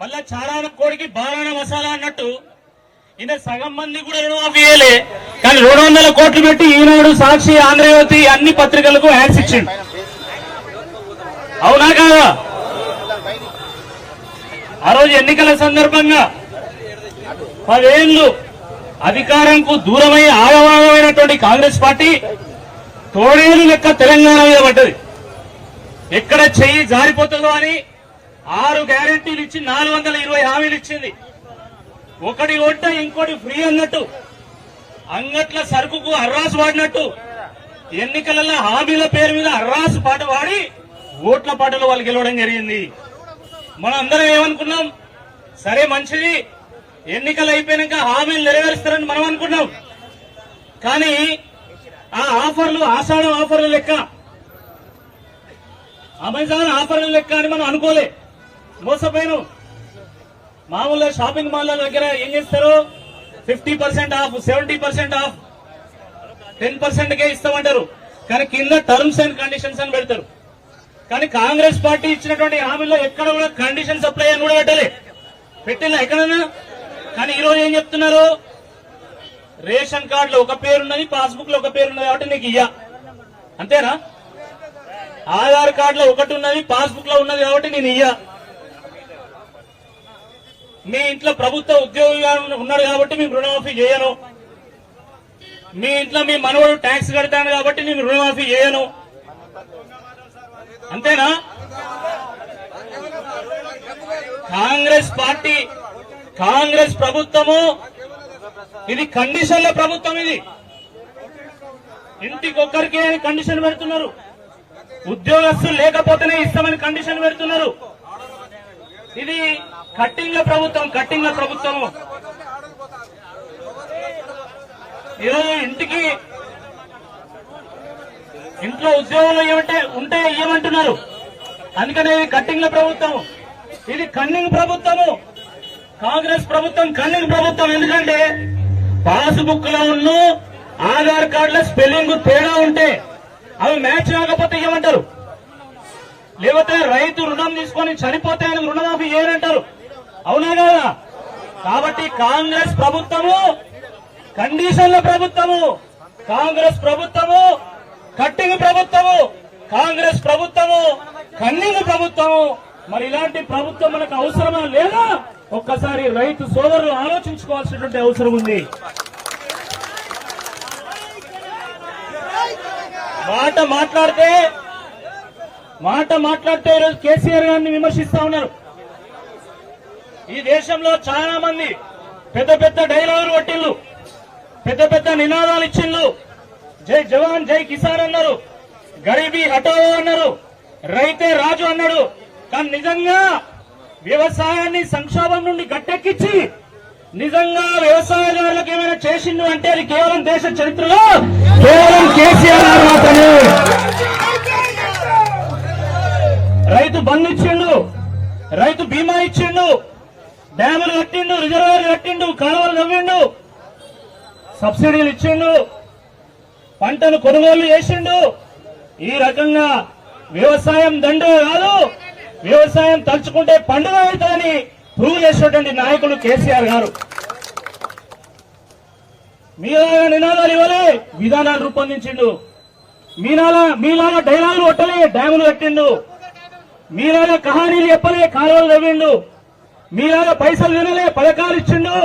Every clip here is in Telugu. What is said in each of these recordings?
మళ్ళా చారాన కోడికి బారాన మసాలా అన్నట్టు. ఈయన సగం మంది కూడా రుణమాఫీ చేయలే కానీ రెండు వందల కోట్లు పెట్టి ఈనాడు సాక్షి ఆంధ్రజ్యోతి అన్ని పత్రికలకు యాడ్స్ ఇచ్చిండు. అవునా కాదా? ఆ రోజు ఎన్నికల సందర్భంగా పదేళ్ళు అధికారంకు దూరమై ఆగవాగమైనటువంటి కాంగ్రెస్ పార్టీ తోడేలు లెక్క తెలంగాణ మీద పడ్డది. ఎక్కడ చెయ్యి జారిపోతుందో అని ఆరు గ్యారెంటీలు ఇచ్చి నాలుగు వందల ఇరవై హామీలు ఇచ్చింది. ఒకటి కొంటే ఇంకోటి ఫ్రీ అన్నట్టు. అంగట్ల సరుకుకు అర్రాసు వాడినట్టు. ఎన్నికలలో హామీల పేరు మీద అర్రాసు పాట వాడి ఓట్ల పాటలు వాళ్ళు గెలవడం జరిగింది. మనం అందరం ఏమనుకున్నాం? సరే మంచిది. ఎన్నికలు అయిపోయాక హామీలు నెరవేరుస్తారని మనం అనుకున్నాం. కానీ ఆ ఆఫర్లు ఆషాఢం ఆఫర్లు లెక్క అమెజాన్ ఆఫర్లు లెక్క అని మనం అనుకోలే. మోసపోయాను మామూలుగా షాపింగ్ మాల్ దగ్గర ఏం చేస్తారు? Fifty percent off seventy percent off ten percent కే ఇస్తామంటారు. కానీ కింద టర్మ్స్ అండ్ కండిషన్స్ అని పెడతారు. కానీ కాంగ్రెస్ పార్టీ ఇచ్చినటువంటి హామీలో ఎక్కడ కూడా కండిషన్ సప్లై అని కూడా పెట్టాలి. పెట్టినా ఎక్కడన్నా? కానీ ఈరోజు ఏం చెప్తున్నారు? రేషన్ కార్డులో ఒక పేరున్నది పాస్బుక్లో ఒక పేరున్నది కాబట్టి నీకు ఇయ్య. అంతేనా? ఆధార్ కార్డులో ఒకటి ఉన్నది పాస్బుక్లో ఉన్నది కాబట్టి నేను ఇయ్య. మీ ఇంట్లో ప్రభుత్వ ఉద్యోగిగా ఉన్నాడు కాబట్టి మీకు రుణమాఫీ చేయను. మీ ఇంట్లో మీ మనవడు ట్యాక్స్ కడతాను కాబట్టి నేను రుణమాఫీ చేయను. అంతేనా? కాంగ్రెస్ పార్టీ కాంగ్రెస్ ప్రభుత్వము ఇది కండిషన్ల ప్రభుత్వం ఇది. ఇంటికొక్కరికే కండిషన్ పెడుతున్నారు. ఉద్యోగస్తులు లేకపోతేనే ఇస్తామని కండిషన్ పెడుతున్నారు. ఇది కట్టింగ్ల ప్రభుత్వం కట్టింగ్ల ప్రభుత్వము ఈరోజు ఇంటికి ఇంట్లో ఉద్యోగాలు ఏమంటే ఉంటే ఏమంటున్నారు? అందుకనే ఇది కట్టింగ్ల ప్రభుత్వం. ఇది కన్నింగ్ ప్రభుత్వము. కాంగ్రెస్ ప్రభుత్వం కన్నింగ్ ప్రభుత్వం. ఎందుకంటే పాస్బుక్లో ఉన్న ఆధార్ కార్డుల స్పెల్లింగ్ తేడా ఉంటే అవి మ్యాచ్ కాకపోతే ఏమంటారు? లేకపోతే రైతు రుణం తీసుకొని చనిపోతే ఆయనకు రుణమాఫీ చేయనంటారు. అవునా కదా? కాబట్టి కాంగ్రెస్ ప్రభుత్వము కండిషన్ల ప్రభుత్వము కాంగ్రెస్ ప్రభుత్వము కట్టింగ్ ప్రభుత్వము కాంగ్రెస్ ప్రభుత్వము కన్నింగ్ ప్రభుత్వము. మరి ఇలాంటి ప్రభుత్వం మనకు అవసరమా లేదా? ఒక్కసారి రైతు సోదరులు ఆలోచించుకోవాల్సినటువంటి అవసరం ఉంది. మాట మాట్లాడితే మాట మాట్లాడితే ఈరోజు కేసీఆర్ గారిని విమర్శిస్తా ఉన్నారు. ఈ దేశంలో చాలా మంది పెద్ద పెద్ద డైలాగులు కొట్టిళ్ళు పెద్ద పెద్ద నినాదాలు ఇచ్చిండ్రు జై జవాన్ జై కిసాన్ అన్నారు. గరీబీ హటావో అన్నారు. రైతే రాజు అన్నాడు. కానీ నిజంగా వ్యవసాయాన్ని సంక్షోభం నుండి గట్టెక్కించి నిజంగా వ్యవసాయదారులకు ఏమైనా చేసిండు అంటే అది కేవలం దేశ చరిత్రలో? కేవలం కేసీఆర్ మాత్రమే. రైతు బంద్ ఇచ్చిండు. రైతు బీమా ఇచ్చిండు. డ్యాములు కట్టిండు రిజర్వాయర్లు కట్టిండు కాలువలు నవ్విండు సబ్సిడీలు ఇచ్చిండు పంటను కొనుగోలు చేసిండు. ఈ రకంగా వ్యవసాయం దండు కాదు వ్యవసాయం తలుచుకుంటే పండుగ అవుతుందని ప్రూవ్ చేసినటువంటి నాయకులు కేసీఆర్ గారు. మీలాగా నినాదాలు ఇవ్వలే విధానాలు రూపొందించిండు. మీలాగా మీలాగా డైలాగులు కొట్టలే డ్యాములు కట్టిండు. మీలాగా కహానీలు చెప్పలే కాలువలు తవ్విండు. మీలాగా పైసలు వినలే పథకాలు ఇచ్చిండు.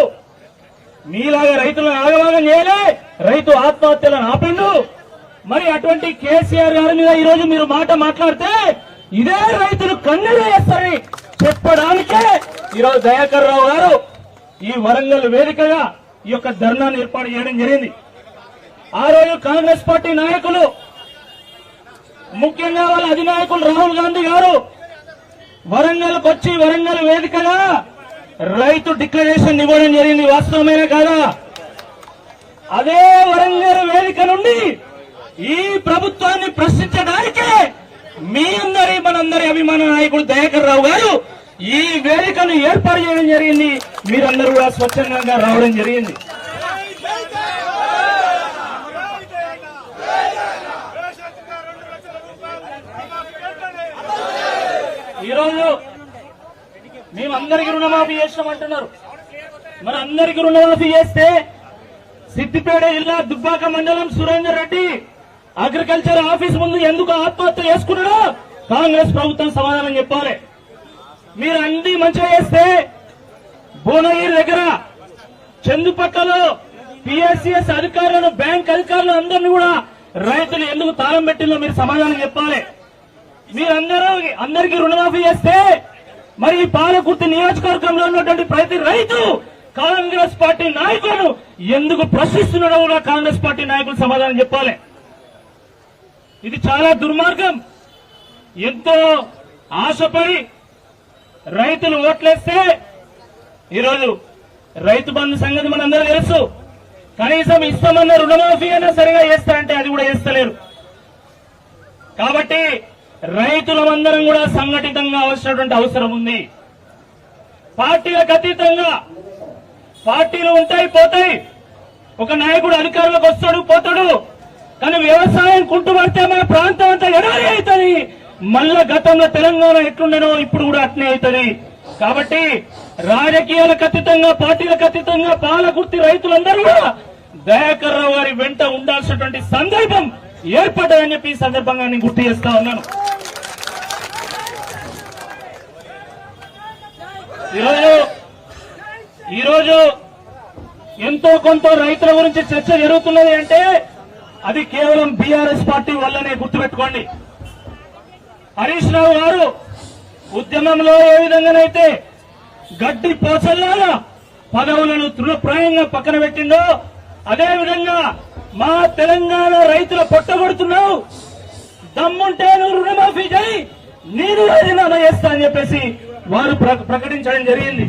మీలాగా రైతులను ఆగవాగం చేయలే రైతు ఆత్మహత్యలను ఆపిండు. మరి అటువంటి కేసీఆర్ గారి మీద ఈ రోజు మీరు మాట మాట్లాడితే ఇదే రైతులు కన్నీరు వేస్తారని చెప్పడానికే ఈరోజు దయాకర్ రావు గారు ఈ వరంగల్ వేదికగా ఈ యొక్క ధర్నాను ఏర్పాటు చేయడం జరిగింది. ఆ రోజు కాంగ్రెస్ పార్టీ నాయకులు ముఖ్యంగా వాళ్ళ అధినాయకులు రాహుల్ గాంధీ గారు వరంగల్ వచ్చి వరంగల్ వేదికగా రైతు డిక్లరేషన్ ఇవ్వడం జరిగింది వాస్తవమైన కాదా? అదే వరంగల్ వేదిక నుండి ఈ ప్రభుత్వాన్ని ప్రశ్నించడానికే మీ అందరి మనందరి అభిమాన నాయకుడు దయాకర్ రావు గారు ఈ వేదికను ఏర్పాటు చేయడం జరిగింది. మీరందరూ కూడా స్వచ్ఛందంగా రావడం జరిగింది. అందరికి రుణమాఫీ చేసినాం అంటున్నారు మరి అందరికి రుణమాఫీ చేస్తే సిద్దిపేట జిల్లా దుబ్బాక మండలం సురేందర్ రెడ్డి అగ్రికల్చర్ ఆఫీస్ ముందు ఎందుకు ఆత్మహత్య చేసుకున్నాడో కాంగ్రెస్ ప్రభుత్వం సమాధానం చెప్పాలి. మీరు అన్ని మంచిగా చేస్తే భువనగిరి దగ్గర చందుపక్కలో పిఎస్సిఎస్ అధికారులను బ్యాంక్ అధికారులు అందరినీ కూడా రైతులు ఎందుకు తాళం పెట్టిందో మీరు సమాధానం చెప్పాలి. మీరందరూ అందరికీ రుణమాఫీ చేస్తే మరి పాలకుర్తి నియోజకవర్గంలో ఉన్నటువంటి ప్రతి రైతు కాంగ్రెస్ పార్టీ నాయకులను ఎందుకు ప్రశ్నిస్తున్నాడో కూడా కాంగ్రెస్ పార్టీ నాయకులు సమాధానం చెప్పాలి. ఇది చాలా దుర్మార్గం. ఎంతో ఆశపడి రైతులు ఓట్లేస్తే ఈరోజు రైతు బంధు సంగతి మనందరూ తెలుసు. కనీసం ఇస్తామన్న రుణమాఫీ అయినా సరిగా చేస్తారంటే అది కూడా చేస్తలేరు. కాబట్టి రైతులమందరం కూడా సంఘటితంగా అవసరమైనటువంటి అవసరం ఉంది. పార్టీలకు అతీతంగా పార్టీలు ఉంటాయి పోతాయి. ఒక నాయకుడు అధికారంలోకి వస్తాడు పోతాడు. కానీ వ్యవసాయం కుంటుపడితే మన ప్రాంతం అంతా ఎడారి అవుతుంది. మళ్ళా గతంలో తెలంగాణ ఎట్లుండేనో ఇప్పుడు కూడా అట్నే అవుతుంది. కాబట్టి రాజకీయాలకు అతీతంగా పార్టీలకు అతీతంగా పాలకుర్తి రైతులందరూ కూడా దయాకర్ రావు గారి వెంట ఉండాల్సినటువంటి సందర్భం ఏర్పడ్డదని చెప్పి ఈ సందర్భంగా నేను గుర్తు చేస్తా ఉన్నాను. ఈరోజు ఈరోజు ఎంతో కొంత రైతుల గురించి చర్చ జరుగుతున్నది అంటే అది కేవలం బీఆర్ఎస్ పార్టీ వల్లనే గుర్తుపెట్టుకోండి. హరీష్ రావు గారు ఉద్యమంలో ఏ విధంగానైతే గడ్డి పోసల్లాగా పదవులను తృణప్రాయంగా పక్కన పెట్టిందో అదే విధంగా మా తెలంగాణ రైతుల పొట్టగొడుతున్నావు. దమ్ముంటే నువ్వు రుణమాఫీ చేయి. నేను రాజీనామా చేస్తా అని చెప్పేసి వారు ప్రకటించడం జరిగింది.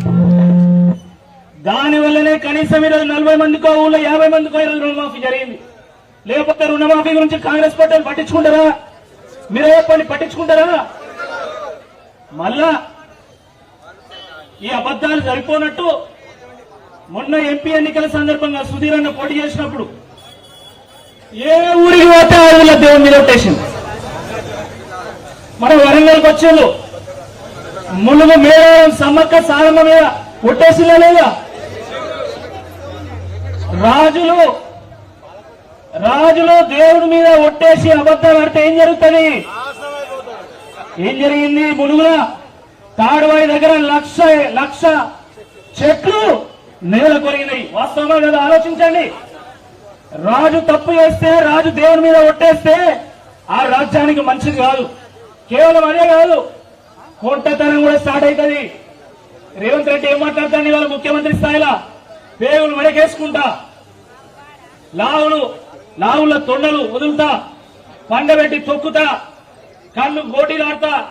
దాని వల్లనే కనీసం ఈరోజు నలభై మందికో ఊళ్ళో యాభై మందికో ఈరోజు రుణమాఫీ జరిగింది. లేకపోతే రుణమాఫీ గురించి కాంగ్రెస్ పార్టీలు పట్టించుకుంటారా? మీరే చెప్పండి పట్టించుకుంటారా? మళ్ళా ఈ అబద్ధాలు సరిపోనట్టు మొన్న ఎంపీ ఎన్నికల సందర్భంగా సుధీర్ అన్న పోటీ చేసినప్పుడు ఏ ఊరికి పోతే ఆ ఊళ్ళో దేవుని మీద మనం వరంగల్కి వచ్చేళ్ళు ములుగు మేడం సమ్మక్క సారమ్మ మీద ఒట్టేసిందా లేదా? రాజులు రాజులు దేవుడి మీద ఒట్టేసి అబద్ధాలు ఆడితే ఏం జరుగుతుంది? ఏం జరిగింది? ములుగుల తాడువాయి దగ్గర లక్ష లక్ష చెట్లు నేల కొరిగినాయి. వాస్తవమా కదా ఆలోచించండి. రాజు తప్పు చేస్తే రాజు దేవుని మీద ఒట్టేస్తే ఆ రాజ్యానికి మంచిది కాదు. కేవలం అదే కాదు కొంటతనం కూడా స్టార్ట్ అవుతుంది. రేవంత్ రెడ్డి ఏం మాట్లాడతాడు ఇవాళ ముఖ్యమంత్రి స్థాయిలో? పేగులు మెడకేసుకుంటా. లావులు లావుల తొండలు వదులుతా. పండబెట్టి తొక్కుతా. కళ్ళు గోటీలాడతా.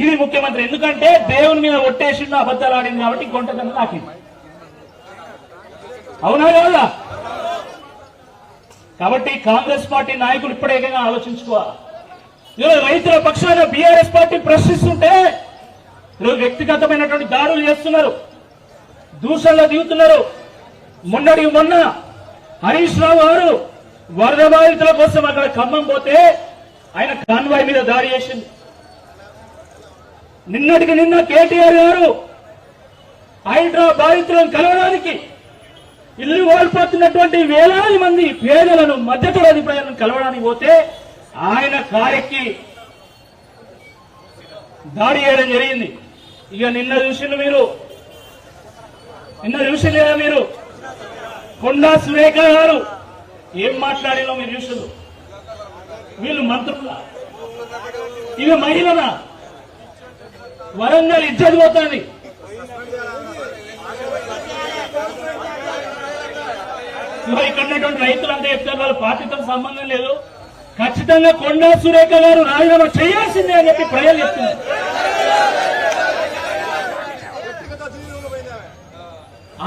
గిరి ముఖ్యమంత్రి. ఎందుకంటే దేవుని మీద ఒట్టేసిండు అబద్ధాలు ఆడింది కాబట్టి కొంటతనం నాకింది. అవునా కదా? కాబట్టి కాంగ్రెస్ పార్టీ నాయకులు ఇప్పుడే ఏదైనా ఆలోచించుకోవాలి ఈరోజు రైతుల పక్షాన బీఆర్ఎస్ పార్టీ ప్రశ్నిస్తుంటే ఈరోజు వ్యక్తిగతమైనటువంటి దాడులు చేస్తున్నారు. దూషణలో దిగుతున్నారు. మొన్నటి మొన్న హరీష్ రావు గారు వరద బాధితుల కోసం అక్కడ ఖమ్మం పోతే ఆయన కాన్వాయ్ మీద దాడి చేసింది. నిన్నటికి నిన్న కేటీఆర్ గారు హైడ్రా బాధితులను కలవడానికి ఇల్లు కోల్పోతున్నటువంటి వేలాది మంది పేదలను మధ్యతరగతి ప్రజలను కలవడానికి పోతే ఆయన కారెక్కి దాడి చేయడం జరిగింది. ఇక నిన్న చూసిండు మీరు? నిన్న చూసింది కదా మీరు? కొండా సురేఖ గారు ఏం మాట్లాడినో మీరు చూసిండు వీళ్ళు మంత్రుల. ఇవి మహిళనా వరంగల్ ఇజ్జత్ పోతుంది. ఇదిగో ఇక్కడ ఉన్నటువంటి రైతులంతా చెప్తారు వాళ్ళ పార్టీతో సంబంధం లేదు. ఖచ్చితంగా కొండా సురేఖ గారు రాజీనామా చేయాల్సిందే అని చెప్పి ప్రజలు చెప్తున్నారు.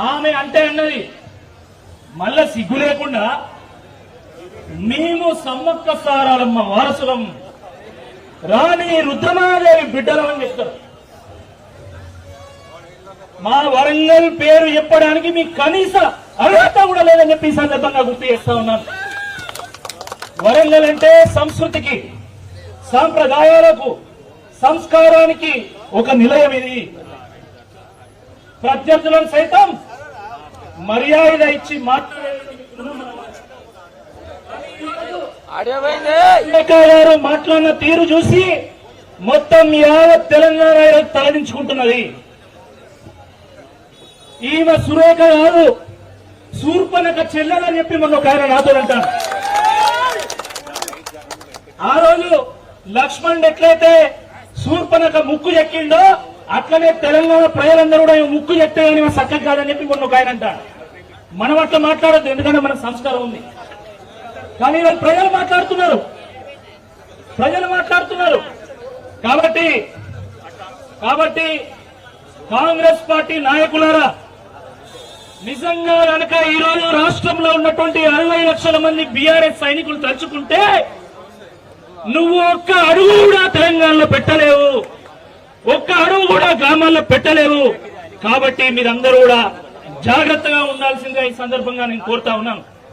ఆమె అంటే అన్నది మళ్ళా సిగ్గు లేకుండా మేము సమ్మక్క సారాలమ్మ వారసులం రాణి రుద్రమాదేవి బిడ్డలం అని చెప్తారు. మా వరంగల్ పేరు చెప్పడానికి మీకు కనీస అర్హత కూడా లేదని చెప్పి సందర్భంగా గుర్తు చేస్తా ఉన్నాను. వరంగల్ అంటే సంస్కృతికి సాంప్రదాయాలకు సంస్కారానికి ఒక నిలయం ఇది. ప్రత్యర్థులను సైతం మర్యాద ఇచ్చి మాట్లాడారు మాట్లాడిన తీరు చూసి మొత్తం యావత్ తెలంగాణ తరలించుకుంటున్నది తలదించుకుంటున్నది. ఈమె సురేఖ గారు శూర్పనక చెల్లెలని చెప్పి మొన్న ఒక ఆయన నాతో అంటారు. ఆ రోజు లక్ష్మణ్ ఎట్లయితే శూర్పనక ముక్కు చెక్కిండో అట్లనే తెలంగాణ ప్రజలందరూ కూడా ముక్కు చెక్తే కానీ చక్కగా కాదని చెప్పి మొన్న ఒక ఆయన అంటారు. మనం అట్లా మాట్లాడద్దు ఎందుకంటే మన సంస్కారం ఉంది. కానీ ఇవాళ ప్రజలు మాట్లాడుతున్నారు. ప్రజలు మాట్లాడుతున్నారు. కాబట్టి కాబట్టి కాంగ్రెస్ పార్టీ నాయకులారా నిజంగా కనుక ఈ రోజు రాష్ట్రంలో ఉన్నటువంటి అరవై లక్షల మంది బీఆర్ఎస్ సైనికులు తలుచుకుంటే నువ్వు ఒక్క అడుగు కూడా తెలంగాణలో పెట్టలేవు. ఒక్క అడుగు కూడా గ్రామాల్లో పెట్టలేవు. కాబట్టి మీరందరూ కూడా జాగ్రత్తగా ఉండాల్సిందిగా ఈ సందర్భంగా నేను కోరుతా ఉన్నాను.